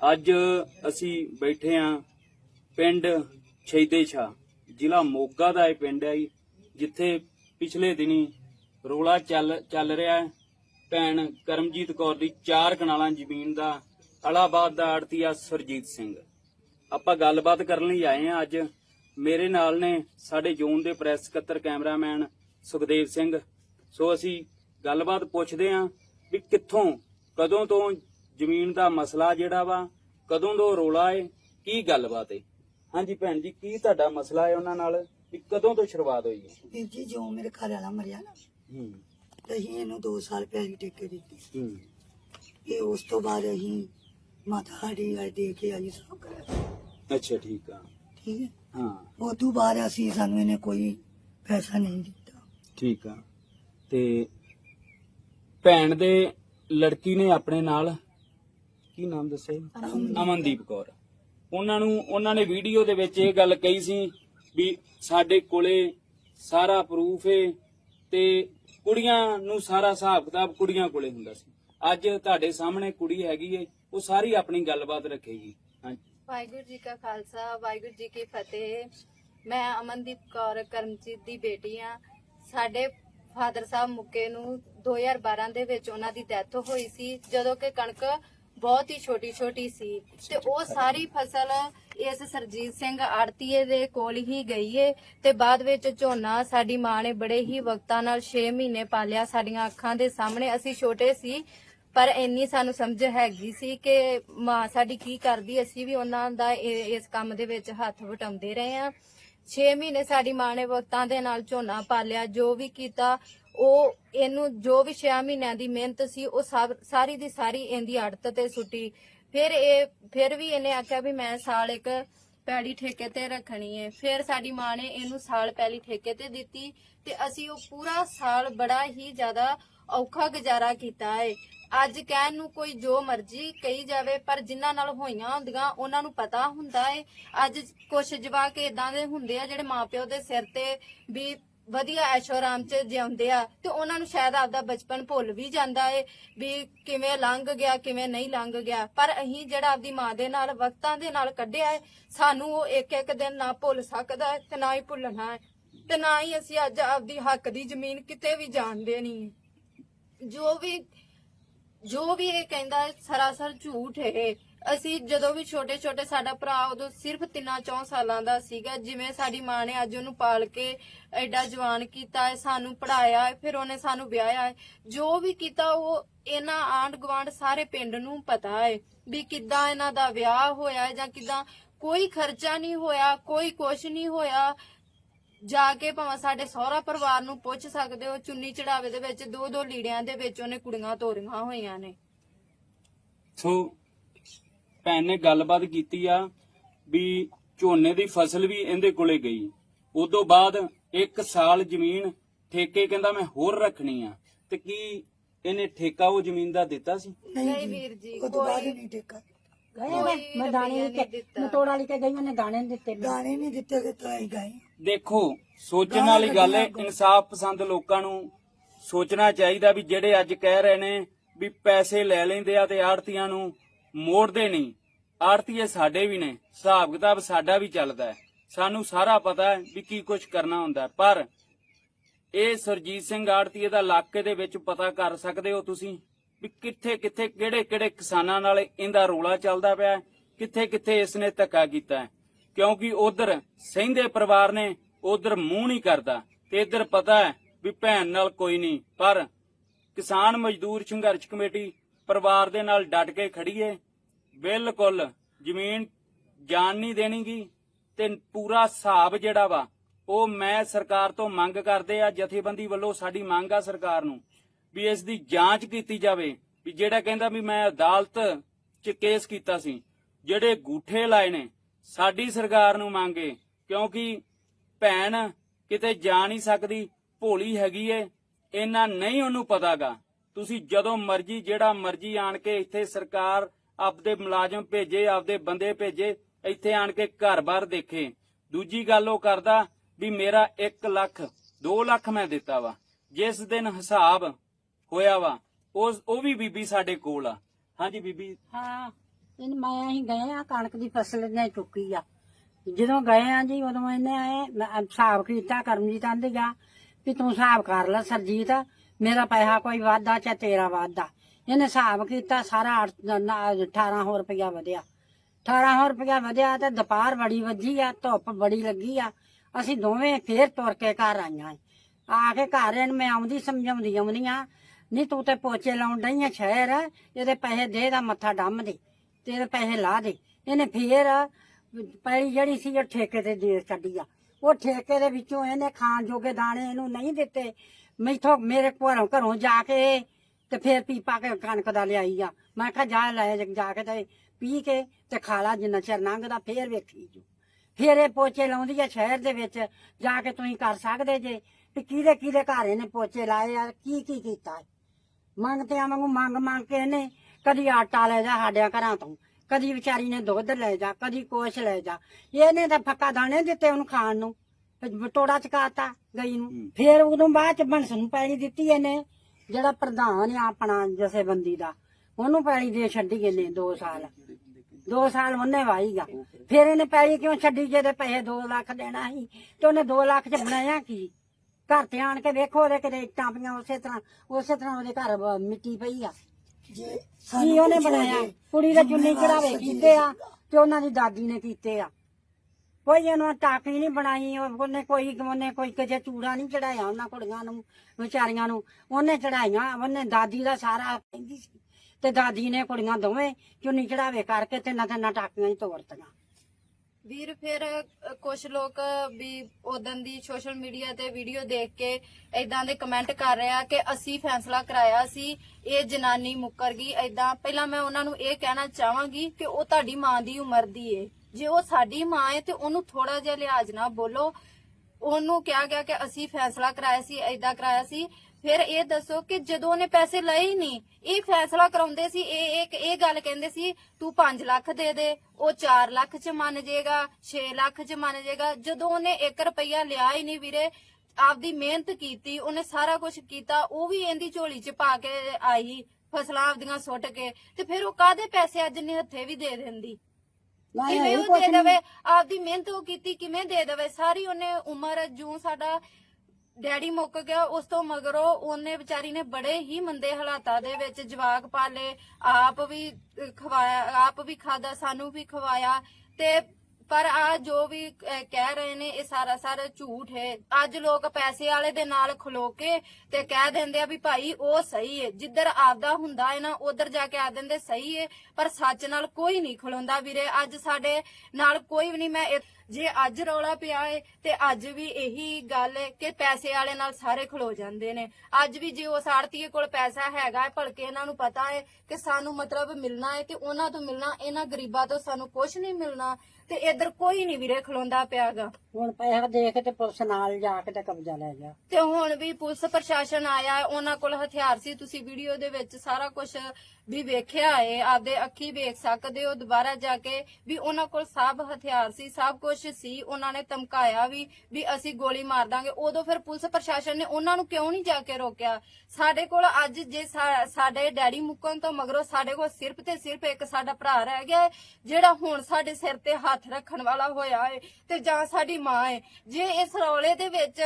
ਅੱਜ ਅਸੀਂ ਬੈਠੇ ਆਂ ਪਿੰਡ ਛੈਦੇ ਸ਼ਾ ਜ਼ਿਲ੍ਹਾ ਮੋਗਾ ਦਾ ਇਹ ਪਿੰਡ ਹੈ ਜੀ, ਜਿੱਥੇ ਪਿਛਲੇ ਦਿਨੀ ਰੋਲਾ ਚੱਲ ਚੱਲ ਰਿਹਾ ਹੈ। ਭੈਣ ਕਰਮਜੀਤ ਕੌਰ ਦੀ ਚਾਰ ਕਨਾਲਾਂ ਜ਼ਮੀਨ ਦਾ ਅਲਾਹਾਬਾਦ ਦਾ ਆੜਤੀਆ ਸਰਜੀਤ ਸਿੰਘ। ਆਪਾਂ ਗੱਲਬਾਤ ਕਰਨ ਲਈ ਆਏ ਹਾਂ ਅੱਜ। ਮੇਰੇ ਨਾਲ ਨੇ ਸਾਡੇ ਜ਼ੋਨ ਦੇ ਪ੍ਰੈਸ ਸਕੱਤਰ ਕੈਮਰਾਮੈਨ ਸੁਖਦੇਵ ਸਿੰਘ। ਸੋ ਅਸੀਂ ਗੱਲਬਾਤ ਪੁੱਛਦੇ ਹਾਂ ਵੀ ਕਿੱਥੋਂ ਕਦੋਂ ਤੋਂ ਜ਼ਮੀਨ ਦਾ ਮਸਲਾ ਜਿਹੜਾ ਵਾ ਕਦੋਂ ਤੋਂ ਰੋਲਾ ਏ ਕੀ ਗੱਲਬਾਤ ਏ? ਹਾਂਜੀ ਭੈਣ ਜੀ ਕੀ ਤੁਹਾਡਾ ਮਸਲਾ ਹੈ ਉਹਨਾਂ ਨਾਲ ਵੀ ਕਦੋਂ ਤੋਂ ਸ਼ੁਰੂਆਤ ਹੋਈ ਹੈ ਵੀਰ ਜੀ ਜੋ ਮੇਰੇ ਘਰ ਵਾਲਾ ਮਰਿਆ ਨਾ ਹੂੰ। ਤੇ ਅਸੀਂ ਇਹਨੂੰ 2 ਸਾਲ ਪਹਿਲਾਂ ਟੇਕੇ ਦਿੱਤੀ। ਹੂੰ। ਇਹ ਉਸ ਤੋਂ ਬਾਅਦ ਅਸੀਂ ਮਾਤਾ ਸਾਡੀ ਆ ਦੇ ਕੇ ਆਈ ਸਭ ਕਰਿਆ ਅੱਛਾ ਠੀਕ ਆ। ਠੀਕ ਹੈ? ਹਾਂ। ਉਹ ਤੋਂ ਬਾਅਦ ਅਸੀਂ ਸਾਨੂੰ ਇਹਨੇ ਕੋਈ ਪੈਸਾ ਨਹੀਂ ਦਿੱਤਾ। ਠੀਕ ਆ। ਤੇ ਭੈਣ ਦੇ ਲੜਕੀ ਨੇ ਆਪਣੇ ਨਾਲ ਕੀ ਨਾਮ ਦੱਸਿਆ ਜੀ? ਅਮਨਦੀਪ। ਕੌਰ। ਉਹਨਾਂ ਨੂੰ ਉਹਨਾਂ ਨੇ ਵੀਡੀਓ ਦੇ ਵਿੱਚ ਇਹ ਗੱਲ ਕਹੀ ਸੀ ਵੀ ਸਾਡੇ ਕੋਲੇ ਸਾਰਾ ਪ੍ਰੂਫ ਏ ਤੇ ਕੁੜੀਆਂ ਨੂੰ ਸਾਰਾ ਹਿਸਾਬ ਕਿਤਾਬ ਕੁੜੀਆਂ ਕੋਲੇ ਹੁੰਦਾ ਸੀ। ਅੱਜ ਤੁਹਾਡੇ ਸਾਹਮਣੇ ਕੁੜੀ ਹੈਗੀ ਏ ਉਹ ਸਾਰੀ ਆਪਣੀ ਗੱਲਬਾਤ ਰੱਖੇਗੀ ਹਾਂਜੀ। ਵਾਹਿਗੁਰੂ ਜੀ ਕਾ ਖਾਲਸਾ ਵਾਹਿਗੁਰੂ ਜੀ ਕੀ ਫਤਿਹ। ਮੈਂ ਅਮਨਦੀਪ ਕੌਰ ਕਰਮਜੀਤ ਦੀ ਬੇਟੀ ਆ। ਸਾਡੇ ਫਾਦਰ ਸਾਹਿਬ ਮੁੱਕੇ ਨੂੰ 2012 ਦੇ ਵਿੱਚ ਉਹਨਾਂ ਦੀ ਡੈਥ ਹੋਈ ਸੀ ਜਦੋਂ ਕਿ ਕਣਕ ਬਹੁਤ ਹੀ ਛੋਟੀ ਛੋਟੀ ਸੀ ਤੇ ਉਹ ਸਾਰੀ ਫਸਲ ਇਸ ਸਰਜੀਤ ਸਿੰਘ ਆੜਤੀਏ ਦੇ ਕੋਲ ਹੀ ਗਈ ਏ ਤੇ ਬਾਅਦ ਵਿੱਚ ਝੋਨਾ ਸਾਡੀ ਮਾਂ ਨੇ ਬੜੇ ਹੀ ਵਕਤਾਂ ਨਾਲ 6 ਮਹੀਨੇ ਪਾਲਿਆ ਸਾਡੀਆਂ ਅੱਖਾਂ ਦੇ ਸਾਹਮਣੇ। ਅਸੀਂ ਛੋਟੇ ਸੀ ਪਰ ਇੰਨੀ ਸਾਨੂੰ ਸਮਝ ਹੈਗੀ ਸੀ ਕਿ ਮਾਂ ਸਾਡੀ ਕੀ ਕਰਦੀ ਅਸੀਂ ਵੀ ਉਹਨਾਂ ਦਾ ਇਸ ਕੰਮ ਦੇ ਵਿੱਚ ਹੱਥ ਵਟਾਉਂਦੇ ਰਹੇ ਆ 6 ਮਹੀਨੇ ਸਾਡੀ ਮਾਂ ਨੇ ਵਕਤਾਂ ਦੇ ਨਾਲ ਝੋਨਾ ਪਾਲਿਆ, ਜੋ ਵੀ ਕੀਤਾ, ਉਹ ਇਹਨੂੰ ਜੋ ਵੀ 6 ਮਹੀਨਿਆਂ ਦੀ ਮਿਹਨਤ ਸੀ, ਉਹ ਸਭ, ਸਾਰੀ ਦੀ ਸਾਰੀ ਇਹਦੀ ਅੜਤ ਤੇ ਸੁੱਟੀ। ਫਿਰ ਇਹ, ਫਿਰ ਵੀ ਇਹਨੇ ਆਖਿਆ ਵੀ ਮੈਂ ਸਾਲ ਇੱਕ ਪੈਲੀ ਠੇਕੇ ਤੇ ਰੱਖਣੀ ਹੈ ਫਿਰ ਸਾਡੀ ਮਾਂ ਨੇ ਇਹਨੂੰ ਸਾਲ ਪੈਲੀ ਠੇਕੇ ਤੇ ਦਿੱਤੀ ਤੇ ਅਸੀਂ ਉਹ ਪੂਰਾ ਸਾਲ ਬੜਾ ਹੀ ਜ਼ਿਆਦਾ ਔਖਾ ਗੁਜ਼ਾਰਾ ਕੀਤਾ ਹੈ ਅੱਜ ਕਹਿਣ ਨੂੰ ਕੋਈ ਜੋ ਮਰਜ਼ੀ ਕਹੀ ਜਾਵੇ, ਪਰ ਜਿਨ੍ਹਾਂ ਨਾਲ ਹੋਈਆਂ ਹੁੰਦੀਆਂ, ਉਹਨਾਂ ਨੂੰ ਪਤਾ ਹੁੰਦਾ ਹੈ ਅੱਜ ਕੁਝ ਜਵਾਕ ਇਦਾਂ ਦੇ ਹੁੰਦੇ ਆ, ਜਿਹੜੇ ਮਾਪਿਓ ਦੇ ਸਿਰ ਤੇ ਵੀ ਵਧੀਆ ਐਸ਼ੋ ਚ ਜਿਉਂਦੇ ਆ, ਤੇ ਉਹਨਾਂ ਨੂੰ ਸ਼ਾਇਦ ਆਪਦਾ ਬਚਪਨ ਭੁੱਲ ਵੀ ਜਾਂਦਾ ਏ, ਵੀ ਕਿਵੇਂ ਲੰਘ ਗਿਆ, ਕਿਵੇਂ ਨਹੀਂ ਲੰਘ ਗਿਆ। ਪਰ ਅਸੀਂ ਜਿਹੜਾ ਆਪਦੀ ਮਾਂ ਦੇ ਨਾਲ, ਵਕਤਾਂ ਦੇ ਨਾਲ ਕੱਢਿਆ ਏ, ਸਾਨੂੰ ਉਹ ਇੱਕ ਇੱਕ ਦਿਨ ਨਾ ਭੁੱਲ ਸਕਦਾ ਤੇ ਨਾ ਹੀ ਭੁੱਲਣਾ ਹੈ ਤੇ ਨਾ ਹੀ ਅਸੀਂ ਅੱਜ ਆਪਦੀ ਹੱਕ ਦੀ ਜ਼ਮੀਨ ਕਿਤੇ ਵੀ ਜਾਣ ਦੇਣੀ ਜੋ ਵੀ ਜੋ ਵੀ ਇਹ ਕਹਿੰਦਾ ਹੈ, ਸਰਾਸਰ ਝੂਠ ਹੈ ਅਸੀਂ ਜਦੋਂ ਵੀ ਛੋਟੇ ਛੋਟੇ ਸਾਡਾ ਭਰਾ ਉਦੋਂ ਸਿਰਫ ਤਿੰਨਾਂ ਚੌਂ ਸਾਲਾਂ ਦਾ ਸੀਗਾ ਜਿਵੇਂ ਸਾਡੀ ਮਾਂ ਨੇ ਅੱਜ ਉਹਨੂੰ ਪਾਲ ਕੇ ਐਡਾ ਜਵਾਨ ਕੀਤਾ ਹੈ ਸਾਨੂੰ ਪੜਾਇਆ ਹੈ ਫਿਰ ਉਹਨੇ ਸਾਨੂੰ ਵਿਆਹਿਆ ਹੈ। ਜੋ ਵੀ ਕੀਤਾ ਉਹ ਇਹਨਾਂ ਆਂਡ ਗਵਾਂਡ ਸਾਰੇ ਪਿੰਡ ਨੂੰ ਪਤਾ ਹੈ ਵੀ ਕਿੱਦਾਂ ਇਹਨਾਂ ਦਾ ਵਿਆਹ ਹੋਇਆ ਹੈ ਜਾਂ ਕਿੱਦਾਂ ਕੋਈ ਖਰਚਾ ਨਹੀਂ ਹੋਇਆ ਕੋਈ ਕੁਛ ਨਹੀਂ ਹੋਇਆ। ਜਾ ਕੇ ਭਾਵੇਂ ਸਾਡੇ ਸਹੁਰਾ ਪਰਿਵਾਰ ਨੂੰ ਪੁੱਛ ਸਕਦੇ ਹੋ ਚੁੰਨੀ ਚੜਾਵੇ ਦੇ ਵਿੱਚ ਦੋ ਦੋ ਲੀੜਿਆਂ ਦੇ ਵਿੱਚ ਉਹਨੇ ਕੁੜੀਆਂ ਤੋਰੀਆਂ ਹੋਈਆਂ ਨੇ। ਸੋ ਭੈਣ ਨੇ ਗੱਲਬਾਤ ਕੀਤੀ ਆ ਵੀ ਝੋਨੇ ਦੀ ਫਸਲ ਵੀ ਇਹਦੇ ਕੋਲੇ ਗਈ। ਉਦੋਂ ਬਾਅਦ ਇੱਕ ਸਾਲ ਜ਼ਮੀਨ ਠੇਕੇ ਕਹਿੰਦਾ ਮੈਂ ਹੋਰ ਰੱਖਣੀ ਆ। ਤੇ ਕੀ ਇਹਨੇ ਠੇਕਾ ਉਹ ਜ਼ਮੀਨ ਦਾ ਦਿੱਤਾ ਸੀ? ਨਹੀਂ ਵੀਰ ਜੀ ਤੋਂ ਬਾਅਦ ਨਹੀਂ ਟੇਕਾ ਗਏ ਮੈਂ ਮੈਂ ਦਾਣੇ ਨਹੀਂ ਦਿੱਤਾ। ਮਟੋੜਾ ਲਈ ਕੇ ਗਈ ਉਹਨੇ ਦਾਣੇ ਨੀ ਦਿੱਤੇ। ਦਾਣੇ ਨਹੀਂ ਦਿੱਤੇ ਕਿ ਤਾਂ ਹੀ ਗਏ ਦੇਖੋ ਸੋਚਣ ਵਾਲੀ ਗੱਲ ਹੈ ਇਨਸਾਫ ਪਸੰਦ ਲੋਕਾਂ ਨੂੰ ਸੋਚਣਾ ਚਾਹੀਦਾ ਵੀ ਜਿਹੜੇ ਅੱਜ ਕਹਿ ਰਹੇ ਨੇ ਵੀ ਪੈਸੇ ਲੈ ਲੈਂਦੇ ਆ ਤੇ ਆੜਤੀਆਂ ਨੂੰ ਮੋੜਦੇ ਨਹੀਂ। ਆੜਤੀਏ ਸਾਡੇ ਵੀ ਨੇ ਹਿਸਾਬ ਕਿਤਾਬ ਸਾਡਾ ਵੀ ਚੱਲਦਾ ਸਾਨੂੰ ਸਾਰਾ ਪਤਾ ਹੈ ਵੀ ਕੀ ਕੁਝ ਕਰਨਾ ਹੁੰਦਾ। ਪਰ ਇਹ ਸਰਜੀਤ ਸਿੰਘ ਆੜਤੀਏ ਦਾ ਇਲਾਕੇ ਦੇ ਵਿੱਚ ਪਤਾ ਕਰ ਸਕਦੇ ਹੋ ਤੁਸੀਂ ਵੀ ਕਿੱਥੇ ਕਿੱਥੇ ਕਿਹੜੇ ਕਿਹੜੇ ਕਿਸਾਨਾਂ ਨਾਲ ਇਹਦਾ ਰੋਲਾ ਚੱਲਦਾ ਪਿਆ ਕਿੱਥੇ ਕਿੱਥੇ ਇਸ ਨੇ ਧੱਕਾ ਕੀਤਾ ਹੈ। ਕਿਉਂਕਿ ਉਧਰ ਸਹਿੰਦੇ ਪਰਿਵਾਰ ਨੇ ਉਧਰ ਮੂੰਹ ਨਹੀਂ ਕਰਦਾ। ਤੇ ਇੱਧਰ ਪਤਾ ਹੈ ਵੀ ਭੈਣ ਨਾਲ ਕੋਈ ਨਹੀਂ। ਪਰ ਕਿਸਾਨ ਮਜ਼ਦੂਰ ਸੰਘਰਸ਼ ਕਮੇਟੀ ਪਰਿਵਾਰ ਦੇ ਨਾਲ ਡਟ ਕੇ ਖੜੀਏ ਬਿਲਕੁਲ ਜ਼ਮੀਨ ਜਾਣ ਨਹੀਂ ਦੇਣੀਗੀ ਤੇ ਪੂਰਾ ਹਿਸਾਬ ਜਿਹੜਾ ਵਾ, ਉਹ ਮੈਂ ਸਰਕਾਰ ਤੋਂ ਮੰਗ ਕਰਦੇ ਆ, ਜਥੇਬੰਦੀ ਵੱਲੋਂ ਸਾਡੀ ਮੰਗ ਆ ਸਰਕਾਰ ਨੂੰ ਵੀ ਇਸ ਦੀ ਜਾਂਚ ਕੀਤੀ ਜਾਵੇ, ਵੀ ਜਿਹੜਾ ਕਹਿੰਦਾ ਵੀ ਮੈਂ ਅਦਾਲਤ 'ਚ ਕੇਸ ਕੀਤਾ ਸੀ, ਜਿਹੜੇ ਗੂਠੇ ਲਾਏ ਨੇ ਸਾਡੀ ਸਰਕਾਰ ਨੂੰ ਮੰਗੇ, ਕਿਉਂਕਿ ਭੈਣ ਕਿਤੇ ਜਾ ਨਹੀਂ ਸਕਦੀ, ਭੋਲੀ ਹੈਗੀ ਏ ਇਹਨਾਂ ਨਹੀਂ ਉਹਨੂੰ ਪਤਾਗਾ। ਤੁਸੀਂ ਜਦੋਂ ਮਰਜ਼ੀ, ਜਿਹੜਾ ਮਰਜ਼ੀ ਆਣ ਕੇ ਇੱਥੇ ਸਰਕਾਰ ਆਪਦੇ ਮੁਲਾਜ਼ਮ ਭੇਜੇ, ਆਪਦੇ ਬੰਦੇ ਭੇਜੇ, ਇੱਥੇ ਆਣ ਕੇ ਘਰ-ਬਾਰ ਦੇਖੇ। ਦੂਜੀ ਗੱਲ ਉਹ ਕਰਦਾ ਵੀ ਮੇਰਾ 1 ਲੱਖ 2 ਲੱਖ ਮੈਂ ਦਿੱਤਾ ਵਾ। ਜਿਸ ਦਿਨ ਹਿਸਾਬ ਹੋਇਆ ਵਾ ਉਹ ਉਹ ਵੀ ਬੀਬੀ ਸਾਡੇ ਕੋਲ ਆ। ਹਾਂਜੀ ਬੀਬੀ। ਹਾਂ। ਇਹਨ ਮੈਂ ਅਸੀਂ ਗਏ ਆ, ਕਣਕ ਦੀ ਫਸਲ ਨੇ ਚੁੱਕੀ ਆ। ਜਦੋਂ ਗਏ ਆ ਜੀ, ਉਦੋਂ ਇਹਨੇ ਆਏ, ਮੈਂ ਹਿਸਾਬ ਕੀਤਾ, ਕਰਮਜੀਤ ਆਂਦੀ ਗਿਆ ਵੀ ਤੂੰ ਹਿਸਾਬ ਕਰ ਲੈ ਸਰਜੀਤ, ਮੇਰਾ ਪੈਸਾ ਕੋਈ ਵਾਧਾ ਚਾਹੇ ਤੇਰਾ ਵਾਧਾ। ਇਹਨੇ ਹਿਸਾਬ ਕੀਤਾ, ਸਾਰਾ ਅੱਠ- ਨਾ- 1800 ਰੁਪਇਆ ਵਧਿਆ। 1800 ਰੁਪਇਆ ਵਧਿਆ ਤੇ ਦੁਪਹਿਰ ਬੜੀ ਵੱਜੀ ਆ, ਧੁੱਪ ਬੜੀ ਲੱਗੀ ਆ। ਅਸੀਂ ਦੋਵੇਂ ਫੇਰ ਤੁਰ ਕੇ ਘਰ ਆਈਆਂ। ਆ ਕੇ ਘਰ ਇਹਨੂੰ ਮੈਂ ਆਉਂਦੀ ਸਮਝਾਉਂਦੀ ਆਉਂਦੀ ਆ, ਨਹੀਂ ਤੂੰ ਤੇ ਪੋਚੇ ਲਾਉਣ ਡਈ ਆ ਸ਼ਹਿਰ, ਇਹਦੇ ਪੈਸੇ ਦੇ ਦਾ ਮੱਥਾ ਡੰਮ ਦੇ। ਤੇਰੇ ਪੈਸੇ ਲਾ ਦੇ। ਇਹਨੇ ਫੇਰ ਪੈਲੀ ਜਿਹੜੀ ਸੀ ਉਹ ਠੇਕੇ ਤੇ ਦੇ ਛੱਡੀ ਆ। ਉਹ ਠੇਕੇ ਦੇ ਵਿੱਚੋਂ ਇਹਨੇ ਖਾਣ ਜੋਗੇ ਦਾਣੇ ਇਹਨੂੰ ਨਹੀਂ ਦਿੱਤੇ। ਮੈਥੋਂ ਮੇਰੇ ਘਰੋਂ ਘਰੋਂ ਜਾ ਕੇ ਤੇ ਫੇਰ ਪੀਪਾ ਕੇ ਕਣਕ ਦਾ ਲਿਆਈ ਆ। ਮੈਂ ਕਿਹਾ, ਜਾ ਲੈ ਜਾ- ਕੇ ਤੇ ਪੀ ਕੇ ਤੇ ਖਾ ਲਾ, ਜਿੰਨਾ ਚਿਰ ਲੰਘਦਾ ਫੇਰ ਵੇਖੀ ਜੂ ਫੇਰ ਇਹ ਪੋਚੇ ਲਾਉਂਦੀ ਆ ਸ਼ਹਿਰ ਦੇ ਵਿੱਚ, ਜਾ ਕੇ ਤੁਸੀਂ ਕਰ ਸਕਦੇ ਜੇ। ਵੀ ਕਿਹਦੇ ਕਿਹਦੇ ਘਰ ਇਹਨੇ ਪੋਚੇ ਲਾਏ ਆ, ਕੀ ਕੀ ਕੀਤਾ? ਹੈ ਆ ਵਾਂਗੂ ਮੰਗ ਮੰਗ ਕੇ ਇਹਨੇ ਕਦੀ ਆਟਾ ਲੈ ਜਾ ਸਾਡਿਆਂ ਘਰਾਂ ਤੋਂ ਕਦੀ ਵਿਚਾਰੀ ਨੇ ਦੁੱਧ ਲੈ ਜਾ ਕਦੀ ਕੁਛ ਲੈ ਜਾ। ਇਹਨੇ ਤਾਂ ਫੱਕਾ ਦਾਣੇ ਦਿੱਤੇ ਉਹਨੂੰ ਖਾਣ ਨੂੰ ਤੇ ਟੋੜਾ ਚਕਾਤਾ ਗਈ ਨੂੰ। ਫੇਰ ਉਦੋਂ ਬਾਅਦ ਚ ਬੰਸ ਨੂੰ ਪੈਲੀ ਦਿੱਤੀ ਇਹਨੇ ਜਿਹੜਾ ਪ੍ਰਧਾਨ ਆ ਆਪਣਾ ਜਥੇਬੰਦੀ ਦਾ। ਉਹਨੂੰ ਪੈਲੀ ਦੇ ਛੱਡੀ ਇਹਨੇ 2 ਸਾਲ। 2 ਸਾਲ ਉਹਨੇ ਵਾਹੀਗਾ ਫਿਰ ਇਹਨੇ ਪੈਲੀ ਕਿਉਂ ਛੱਡੀ ਜਿਹਦੇ ਪੈਸੇ 2 ਲੱਖ ਦੇਣਾ ਸੀ? ਤੇ ਉਹਨੇ 2 ਲੱਖ ਚ ਬਣਾਇਆ ਕੀ? ਘਰ ਤੇ ਆਣ ਕੇ ਵੇਖੋ ਉਹਦੇ ਕਿਤੇ ਇੱਟਾਂ ਪਈਆਂ ਉਸੇ ਤਰ੍ਹਾਂ ਉਸੇ ਤਰ੍ਹਾਂ ਉਹਦੇ ਘਰ ਮਿੱਟੀ ਪਈ ਆ। ਜੇ ਕੀ ਉਹਨੇ ਬਣਾਇਆ। ਕੁੜੀ ਦੇ ਚੁੰਨੀ ਚੜਾਵੇ ਕੀਤੇ ਆ ਤੇ ਉਹਨਾਂ ਦੀ ਦਾਦੀ ਨੇ ਕੀਤੇ ਆ। ਕੋਈ ਇਹਨੂੰ ਟਾਕੀ ਨਹੀਂ ਬਣਾਈ, ਉਹਨੇ ਕੋਈ ਉਹਨੇ ਕੋਈ ਕਿਸੇ ਚੂੜਾ ਨਹੀਂ ਚੜਾਇਆ ਉਹਨਾਂ ਕੁੜੀਆਂ ਨੂੰ, ਵਿਚਾਰੀਆਂ ਨੂੰ। ਉਹਨੇ ਚੜਾਈਆਂ, ਉਹਨੇ ਦਾਦੀ ਦਾ ਸਾਰਾ ਕਹਿੰਦੀ ਸੀ। ਤੇ ਦਾਦੀ ਨੇ ਕੁੜੀਆਂ ਦੋਵੇਂ ਚੁੰਨੀ ਚੜਾਵੇ ਕਰਕੇ ਤੇ ਨਾ ਤੇ ਨਾ ਟਾਕੀਆਂ ਹੀ ਤੋੜਤੀਆਂ ਵੀਰ, ਫਿਰ ਕੁਝ ਲੋਕ ਵੀ ਉਦੋਂ ਦੀ ਸੋਸ਼ਲ ਮੀਡੀਆ ਤੇ ਵੀਡੀਓ ਦੇਖ ਕੇ ਇਦਾਂ ਦੇ ਕਮੈਂਟ ਕਰ ਰਿਹਾ ਕਿ ਅਸੀਂ ਫੈਸਲਾ ਕਰਾਇਆ ਸੀ, ਇਹ ਜਨਾਨੀ ਮੁੱਕਰ ਗਈ। ਇਦਾਂ ਪਹਿਲਾਂ ਮੈਂ ਉਹਨਾਂ ਨੂੰ ਇਹ ਕਹਿਣਾ ਚਾਹਾਂਗੀ ਕਿ ਉਹ ਤੁਹਾਡੀ ਮਾਂ ਦੀ ਉਮਰ ਦੀ ਏ। ਜੇ ਉਹ ਸਾਡੀ ਮਾਂ ਏ ਤੇ ਉਹਨੂੰ ਥੋੜਾ ਜਿਹਾ ਲਿਹਾਜ਼ ਨਾ ਬੋਲੋ। ਉਹਨੂੰ ਕਿਹਾ ਗਿਆ ਕਿ ਅਸੀਂ ਫੈਸਲਾ ਕਰਾਇਆ ਸੀ ਐਦਾਂ ਕਰਾਇਆ ਸੀ। ਫਿਰ ਇਹ ਦੱਸੋ ਕਿ ਜਦੋਂ ਉਹਨੇ ਪੈਸੇ ਲਏ ਹੀ ਨਹੀਂ ਇਹ ਫੈਸਲਾ ਕਰਾਉਂਦੇ ਸੀ ਇਹ ਇੱਕ ਇਹ ਗੱਲ ਕਹਿੰਦੇ ਸੀ ਤੂੰ 5 ਲੱਖ ਦੇ ਦੇ ਉਹ 4 ਲੱਖ ਚ ਮੰਨ ਜਾਏਗਾ 6 ਲੱਖ ਚ ਮੰਨ ਜਾਏਗਾ ਜਦੋਂ ਉਹਨੇ 1 ਰੁਪਈਆ ਲਿਆ ਹੀ ਨਹੀਂ ਵੀਰੇ ਆਪਦੀ ਮਿਹਨਤ ਕੀਤੀ ਉਹਨੇ ਸਾਰਾ ਕੁਝ ਕੀਤਾ ਉਹ ਵੀ ਇਹਦੀ ਝੋਲੀ ਚ ਪਾ ਕੇ ਆਈ ਫਸਲਾਂ ਆਪਦੀਆਂ ਸੁੱਟ ਕੇ ਤੇ ਫਿਰ ਉਹ ਕਾਦੇ ਪੈਸੇ ਅੱਜ ਨੇ ਹੱਥੇ ਵੀ ਦੇ ਦਿੰਦੀ? ਕਿਵੇਂ ਉਹ ਦੇ। ਦੇਵੇ? ਆਪਦੀ ਮਿਹਨਤ ਉਹ ਕੀਤੀ ਕਿਵੇਂ ਦੇ ਦੇਵੇ? ਸਾਰੀ ਉਹਨੇ ਉਮਰ ਜੂ ਸਾਡਾ ਡੈਡੀ ਮੁੱਕ ਗਿਆ, ਉਸ ਤੋਂ ਮਗਰੋਂ ਉਹਨੇ ਵਿਚਾਰੀ ਨੇ ਬੜੇ ਹੀ ਮੰਦੇ ਹਾਲਾਤਾਂ ਦੇ ਵਿੱਚ ਜਵਾਕ ਪਾਲੇ, ਆਪ ਵੀ ਖਵਾਇਆ, ਆਪ ਵੀ ਖਾਦਾ ਸਾਨੂੰ ਵੀ ਖਵਾਇਆ ਤੇ ਪਰ ਆ ਜੋ ਵੀ ਕਹਿ ਰਹੇ ਨੇ, ਇਹ ਸਾਰਾ ਸਾਰਾ ਝੂਠ ਹੈ। ਅੱਜ ਲੋਕ ਪੈਸੇ ਵਾਲੇ ਦੇ ਨਾਲ ਖਲੋ ਕੇ ਤੇ ਕਹਿ ਦਿੰਦੇ ਆ ਵੀ ਭਾਈ ਉਹ ਸਹੀ ਹੈ। ਜਿੱਧਰ ਆਪਦਾ ਹੁੰਦਾ ਹੈ ਨਾ, ਉਧਰ ਜਾ ਕੇ ਆ ਦਿੰਦੇ ਸਹੀ ਹੈ, ਪਰ ਸੱਚ ਨਾਲ ਕੋਈ ਨਹੀਂ ਖਲੋਂਦਾ ਵੀਰੇ। ਅੱਜ ਸਾਡੇ ਨਾਲ ਕੋਈ ਵੀ ਨਹੀਂ, ਮੈਂ ਜੇ ਅੱਜ ਰੌਲਾ ਪਿਆ ਏ, ਤੇ ਅੱਜ ਵੀ ਇਹੀ ਗੱਲ ਹੈ ਕਿ ਪੈਸੇ ਵਾਲੇ ਨਾਲ ਸਾਰੇ ਖਲੋ ਜਾਂਦੇ ਨੇ। ਅੱਜ ਵੀ ਜੇ ਉਸ ਆੜਤੀਏ ਕੋਲ ਪੈਸਾ ਹੈਗਾ ਹੈ, ਭਲਕੇ ਇਹਨਾਂ ਨੂੰ ਪਤਾ ਹੈ ਕਿ ਸਾਨੂੰ ਮਤਲਬ ਮਿਲਣਾ ਏ ਤੇ ਉਹਨਾਂ ਤੋਂ ਮਿਲਣਾ, ਇਹਨਾਂ ਗਰੀਬਾਂ ਤੋਂ ਸਾਨੂੰ ਕੁਝ ਨਹੀਂ ਮਿਲਣਾ। ਤੇ ਇੱਧਰ ਕੋਈ ਨਹੀਂ ਵੀਰੇ ਖਲੋਂਦਾ ਪਿਆਗਾ। ਹੁਣ ਪੈਸਾ ਦੇ ਕੇ ਤੇ ਪੁਲਿਸ ਨਾਲ ਜਾ ਕੇ ਤੇ ਕਬਜ਼ਾ ਲੈ ਗਿਆ। ਤੇ ਹੁਣ ਵੀ ਪੁਲਿਸ ਪ੍ਰਸ਼ਾਸਨ ਆਇਆ ਹੈ, ਉਹਨਾਂ ਕੋਲ ਹਥਿਆਰ ਸੀ। ਤੁਸੀਂ ਵੀਡੀਓ ਦੇ ਵਿੱਚ ਸਾਰਾ ਕੁਝ ਵੀ ਵੇਖਿਆ ਹੈ ਆਪਦੇ ਅੱਖੀ ਵੇਖ ਸਕਦੇ ਹੋ। ਦੁਬਾਰਾ ਜਾ ਕੇ ਵੀ ਉਹਨਾਂ ਕੋਲ ਸਭ ਹਥਿਆਰ ਸੀ ਸਭ ਕੁਝ ਸੀ। ਉਹਨਾਂ ਨੇ ਧਮਕਾਇਆ ਵੀ ਵੀ ਅਸੀਂ ਗੋਲੀ ਮਾਰ ਦਾਂਗੇ। ਉਦੋਂ ਫਿਰ ਪੁਲਿਸ ਪ੍ਰਸ਼ਾਸਨ ਨੇ ਉਹਨਾਂ ਨੂੰ ਕਿਉਂ ਨਹੀਂ ਜਾ ਕੇ ਰੋਕਿਆ? ਸਾਡੇ ਕੋਲ ਅੱਜ ਜੇ ਸਾ- ਸਾਡੇ ਡੈਡੀ ਮੁੱਕਣ ਤੋਂ ਮਗਰੋਂ ਸਾਡੇ ਕੋਲ ਸਿਰਫ ਤੇ ਸਿਰਫ ਇੱਕ ਸਾਡਾ ਭਰਾ ਰਹਿ ਗਿਆ ਹੈ ਜਿਹੜਾ ਹੁਣ ਸਾਡੇ ਸਿਰ ਤੇ ਹੱਥ ਹੱਥ ਰੱਖਣ ਵਾਲਾ ਹੋਇਆ ਹੈ ਤੇ ਜਾਂ ਸਾਡੀ ਮਾਂ ਏ। ਜੇ ਇਸ ਰੌਲੇ ਦੇ ਵਿੱਚ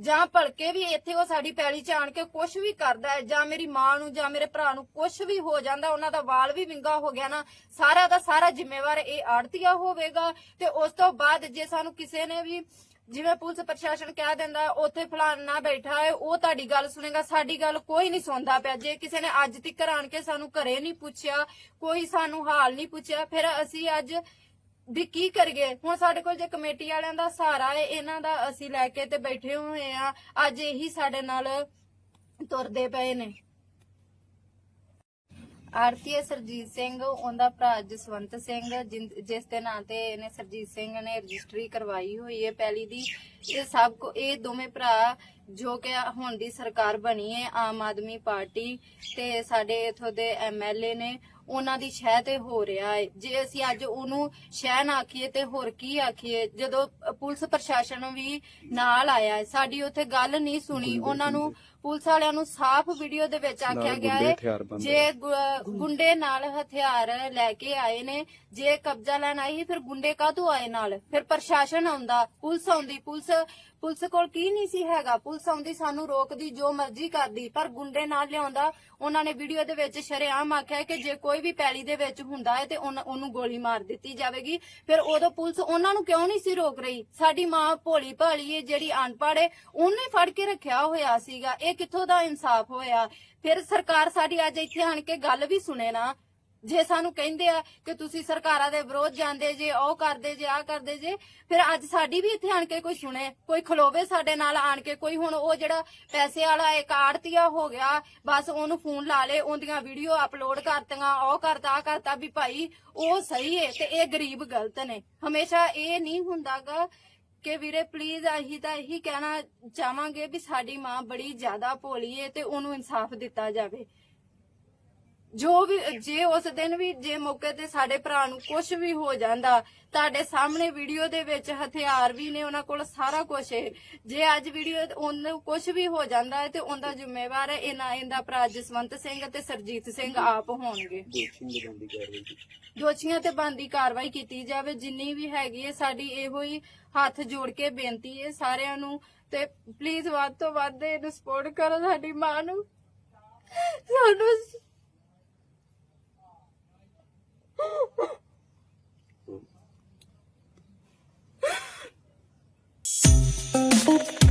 ਜਾਂ ਭਲਕੇ ਵੀ ਇੱਥੇ ਉਹ ਸਾਡੀ ਪੈਲੀ ਚ ਆਣ ਕੇ ਕੁਝ ਵੀ ਕਰਦਾ ਹੈ ਜਾਂ ਮੇਰੀ ਮਾਂ ਨੂੰ ਜਾਂ ਮੇਰੇ ਭਰਾ ਨੂੰ ਕੁਝ ਵੀ ਹੋ ਜਾਂਦਾ, ਉਹਨਾਂ ਦਾ ਵਾਲ ਵੀ ਵਿੰਗਾ ਹੋ ਗਿਆ ਨਾ, ਸਾਰਾ ਦਾ ਸਾਰਾ ਜ਼ਿੰਮੇਵਾਰ ਇਹ ਆੜਤੀਆ ਹੋਵੇਗਾ ਤੇ ਉਸ ਤੋਂ ਬਾਅਦ ਜੇ ਸਾਨੂੰ ਕਿਸੇ ਨੇ ਵੀ ਜਿਵੇਂ ਪੁਲਿਸ ਪ੍ਰਸ਼ਾਸਨ ਕਹਿ ਦਿੰਦਾ, ਉੱਥੇ ਫਲਾਨਾ ਬੈਠਾ ਹੈ ਉਹ ਤੁਹਾਡੀ ਗੱਲ ਸੁਣੇਗਾ, ਸਾਡੀ ਗੱਲ ਕੋਈ ਨਹੀਂ ਸੁਣਦਾ ਪਿਆ। ਜੇ ਕਿਸੇ ਨੇ ਅੱਜ ਤੱਕ ਆਣ ਕੇ ਸਾਨੂੰ ਘਰੇ ਨਹੀਂ ਪੁੱਛਿਆ, ਕੋਈ ਸਾਨੂੰ ਹਾਲ ਨਹੀਂ ਪੁੱਛਿਆ, ਫਿਰ ਅਸੀਂ ਅੱਜ ਵੀ ਕੀ ਕਰੀਏ? ਹੁਣ ਸਾਡੇ ਕੋਲ ਜੇ ਕਮੇਟੀ ਵਾਲਿਆਂ ਦਾ ਸਹਾਰਾ ਹੈ ਇਹਨਾਂ ਦਾ ਅਸੀਂ ਲੈ ਕੇ ਤੇ ਬੈਠੇ ਹੋਏ ਆ। ਅੱਜ ਇਹੀ ਸਾਡੇ ਨਾਲ ਤੁਰਦੇ ਪਏ ਨੇ। ਆਰਤੀਏ ਸਰਜੀਤ ਸਿੰਘ, ਉਹਦਾ ਭਰਾ ਜਸਵੰਤ ਸਿੰਘ ਜਿਸ ਦੇ ਨਾਂ ਤੇ ਇਹਨੇ ਸਰਜੀਤ ਸਿੰਘ ਨੇ ਰਜਿਸਟਰੀ ਕਰਵਾਈ ਹੋਈ ਹੈ ਪਹਿਲੀ ਦੀ। ਇਹ ਸਭ ਕੋ, ਇਹ ਦੋਵੇਂ ਭਰਾ ਜੋ ਕਿ ਹੁਣ ਦੀ ਸਰਕਾਰ ਬਣੀ ਹੈ ਆਮ ਆਦਮੀ ਪਾਰਟੀ ਤੇ ਸਾਡੇ ਇਥੋਂ ਦੇ ਐਮਐਲਏ ਨੇ। ਉਹਨਾਂ ਦੀ ਸ਼ਹਿ ਤੇ ਹੋ ਰਿਹਾ ਹੈ ਜੇ ਅਸੀਂ ਅੱਜ ਉਹਨੂੰ ਸ਼ਹਿ ਨਾ ਆਖੀਏ ਤੇ ਹੋਰ ਕੀ ਆਖੀਏ? ਜਦੋਂ ਪੁਲਿਸ ਪ੍ਰਸ਼ਾਸਨ ਵੀ ਨਾਲ ਆਇਆ ਹੈ ਸਾਡੀ ਉੱਥੇ ਗੱਲ ਨਹੀਂ ਸੁਣੀ। ਉਹਨਾਂ ਨੂੰ ਪੁਲਿਸ ਵਾਲਿਆਂ ਨੂੰ ਸਾਫ਼ ਵੀਡੀਓ ਦੇ ਵਿੱਚ ਆਖਿਆ ਗਿਆ ਹੈ ਜੇ ਗੁੰਡੇ ਨਾਲ ਹਥਿਆਰ ਲੈ ਕੇ ਆਏ ਨੇ ਜੇ ਕਬਜ਼ਾ ਲੈਣ ਆਈ ਫਿਰ ਗੁੰਡੇ ਕਾਹਤੋਂ ਆਏ ਨਾਲ? ਫਿਰ ਪ੍ਰਸ਼ਾਸਨ ਆਉਂਦਾ ਪੁਲਿਸ ਆਉਂਦੀ ਪੁਲਿਸ ਪੁਲਿਸ ਕੋਲ ਕੀ ਨਹੀਂ ਸੀ ਹੈਗਾ। ਪੁਲਿਸ ਆਉਂਦੀ ਸਾਨੂੰ ਰੋਕਦੀ, ਜੋ ਮਰਜ਼ੀ ਕਰਦੀ, ਪਰ ਗੁੰਡੇ ਨਾਲ ਲਿਆਉਂਦਾ। ਉਹਨਾਂ ਨੇ ਵੀਡੀਓ ਦੇ ਵਿੱਚ ਸ਼ਰੇਆਮ ਆਖਿਆ ਕਿ ਜੇ ਕੋਈ ਵੀ ਪੈਲੀ ਦੇ ਵਿੱਚ ਹੁੰਦਾ ਹੈ ਤੇ ਉਹਨਾਂ- ਉਹਨੂੰ ਗੋਲੀ ਮਾਰ ਦਿੱਤੀ ਜਾਵੇਗੀ। ਫਿਰ ਉਦੋਂ ਪੁਲਿਸ ਉਹਨਾਂ ਨੂੰ ਕਿਉਂ ਨਹੀਂ ਸੀ ਰੋਕ ਰਹੀ? ਸਾਡੀ ਮਾਂ ਭੋਲੀ ਭਾਲੀ ਹੈ, ਜਿਹੜੀ ਅਨਪੜ੍ਹ ਹੈ, ਉਹਨੂੰ ਫੜ ਕੇ ਰੱਖਿਆ ਹੋਇਆ ਸੀਗਾ। ਇਹ ਕਿੱਥੋਂ ਦਾ ਇਨਸਾਫ ਹੋਇਆ? ਫਿਰ ਸਰਕਾਰ ਸਾਡੀ ਅੱਜ ਇੱਥੇ ਆਣ ਕੇ ਗੱਲ ਵੀ ਸੁਣੇ ਨਾ। ਜੇ ਸਾਨੂੰ ਕਹਿੰਦੇ ਆ ਕਿ ਤੁਸੀਂ ਸਰਕਾਰਾਂ ਦੇ ਵਿਰੋਧ ਜਾਂਦੇ ਜੇ, ਉਹ ਕਰਦੇ ਜੇ ਆ ਕਰਦੇ ਜੇ, ਫਿਰ ਅੱਜ ਸਾਡੀ ਵੀ ਇੱਥੇ ਆਣ ਕੇ ਕੋਈ ਸੁਣੇ, ਕੋਈ ਖਲੋਵੇ ਸਾਡੇ ਨਾਲ ਆਣ ਕੇ, ਕੋਈ ਹੁਣ ਉਹ ਜਿਹੜਾ ਪੈਸੇ ਵਾਲਾ ਇੱਕ ਆੜਤੀਆ ਹੋ ਗਿਆ, ਬਸ ਉਹਨੂੰ ਫੋਨ ਲਾ ਲੇ, ਉਹਦੀਆਂ ਵੀਡੀਓ ਅਪਲੋਡ ਕਰਤੀਆਂ, ਉਹ ਕਰਤਾ ਆ ਕਰਤਾ, ਵੀ ਭਾਈ ਉਹ ਸਹੀ ਹੈ ਤੇ ਇਹ ਗਰੀਬ ਗਲਤ ਨੇ। ਹਮੇਸ਼ਾ ਇਹ ਨਹੀਂ ਹੁੰਦਾਗਾ ਕਿ ਵੀਰੇ ਪਲੀਜ਼ ਅਸੀਂ ਤਾਂ ਇਹੀ ਕਹਿਣਾ ਚਾਹਾਂਗੇ ਵੀ ਸਾਡੀ ਮਾਂ ਬੜੀ ਜ਼ਿਆਦਾ ਭੋਲੀ ਏ ਤੇ ਉਹਨੂੰ ਇਨਸਾਫ ਦਿੱਤਾ ਜਾਵੇ। ਜੋ ਵੀ ਜੇ। ਉਸ ਦਿਨ ਵੀ ਜੇ ਮੌਕੇ ਤੇ ਸਾਡੇ ਭਰਾ ਨੂੰ ਕੁਝ ਵੀ ਹੋ ਜਾਂਦਾ ਤੁਹਾਡੇ ਸਾਹਮਣੇ ਵੀਡੀਓ ਦੇ ਵਿੱਚ ਹਥਿਆਰ ਵੀ ਨੇ ਉਹਨਾਂ ਕੋਲ ਸਾਰਾ ਕੁਝ ਹੈ ਜੇ ਅੱਜ ਵੀਡੀਓ ਉਹਨੂੰ ਕੁਝ ਵੀ ਹੋ ਜਾਂਦਾ ਹੈ ਤੇ ਉਹਦਾ ਜ਼ਿੰਮੇਵਾਰ ਹੈ ਇਹਨਾਂ ਇਹਦਾ ਭਰਾ ਜਸਵੰਤ ਸਿੰਘ ਤੇ ਸਰਜੀਤ ਸਿੰਘ ਆਪ ਹੋਣਗੇ। ਦੋਸ਼ੀਆਂ ਤੇ ਬੰਦੀ ਕਾਰਵਾਈ ਕੀਤੀ ਜਾਵੇ ਜਿੰਨੀ ਵੀ ਹੈਗੀ ਹੈ ਸਾਡੀ ਇਹੋ ਹੀ ਹੱਥ ਜੋੜ ਕੇ ਬੇਨਤੀ ਹੈ ਸਾਰਿਆਂ ਨੂੰ। ਤੇ ਪਲੀਜ਼ ਵੱਧ ਤੋਂ ਵੱਧ ਇਹਨੂੰ ਸਪੋਰਟ ਕਰੋ ਸਾਡੀ ਮਾਂ ਨੂੰ। ਸਾਨੂੰ Thank you.